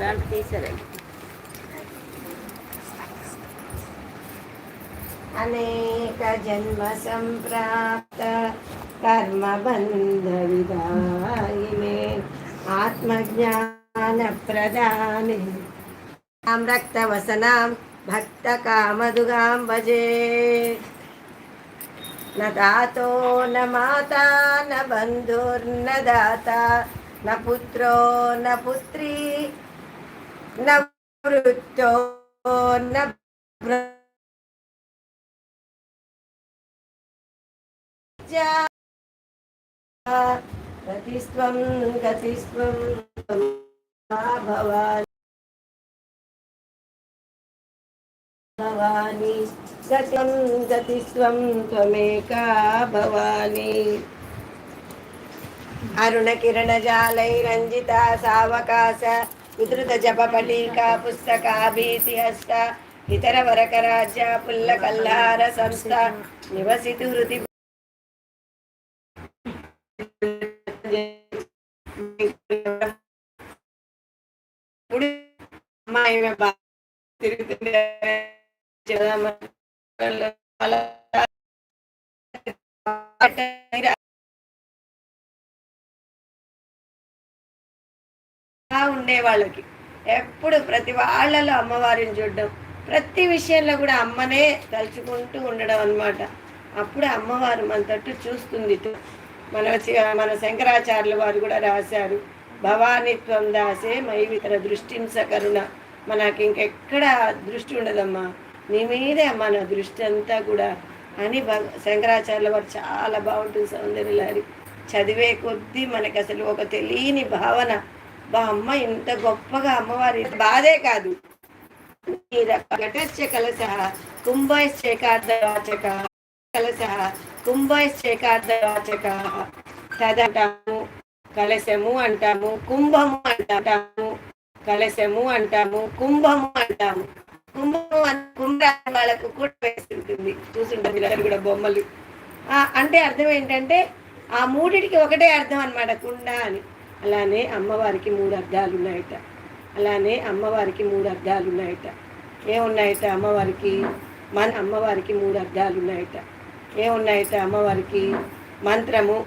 దాంట్లో తీసారే అనేక జన్మ సంప్రాప్త కర్మ బంధ విదాయినే ఆత్మజ్ఞాన ప్రదానే రక్తవసనాం భక్త కామదుగాం భజే न दातो न माता न बन्धुर्न दाता न पुत्रो न पुत्री నృత్యో గతిస్వం గతిస్వం భవాని భవాని గతం గతిస్వం త్వమేకా భవాని. అరుణ కిరణ జాలై రంజిత సావకాశ ఉధృత జప పుస్తక పుస్తక భీతిహస్త ఇతర వరక రాజ్య పుల్ల కల్లార సంస్థ నివసితు హృతి తిరుగుతుంది ఉండే వాళ్ళకి. ఎప్పుడు ప్రతి వాళ్ళలో అమ్మవారిని చూడడం. ప్రతి విషయంలో కూడా అమ్మనే తలుచుకుంటూ ఉండడం అన్నమాట. అప్పుడు అమ్మవారు మన తట్టు చూస్తుంది. మన మన శంకరాచార్యుల వారు కూడా రాశారు. భవానిత్వం దాసే మై వితర దృష్టింస కరుణ. మనకి ఇంకెక్కడ దృష్టి ఉండదమ్మా. నీ మీదే మన దృష్టి అంతా కూడా అని భగ శంకరాచార్యుల వారు చాలా బాగుంటుంది సౌందర్యలారి చదివే కొద్దీ మనకి అసలు ఒక తెలియని భావన. బా అమ్మ ఇంత గొప్పగా అమ్మవారి బాధే కాదు. ఘటస్య కలశ కుంభశ్చేకార్ధవాచక కలశ కుంభశ్చేకార్ధవాచక తదంటాము కలశము అంటాము కుంభము అంటాము కలశము అంటాము కుంభము అంటాము. కుంభము అన్- వాళ్ళకు కూడా వేస్తుంటుంది చూసుంటారు వీళ్ళందరూ కూడా బొమ్మలు. ఆ, అంటే అర్థం ఏంటంటే ఆ మూడిటికి ఒకటే అర్థం అన్నమాట కుండ అని. అలానే అమ్మవారికి మూడు అర్థాలు ఉన్నాయట. అలానే అమ్మవారికి మూడు అర్థాలు ఉన్నాయట. ఏమున్నాయట అమ్మవారికి? మన అమ్మవారికి మూడు అర్థాలు ఉన్నాయట. ఏమున్నాయట అమ్మవారికి? మంత్రము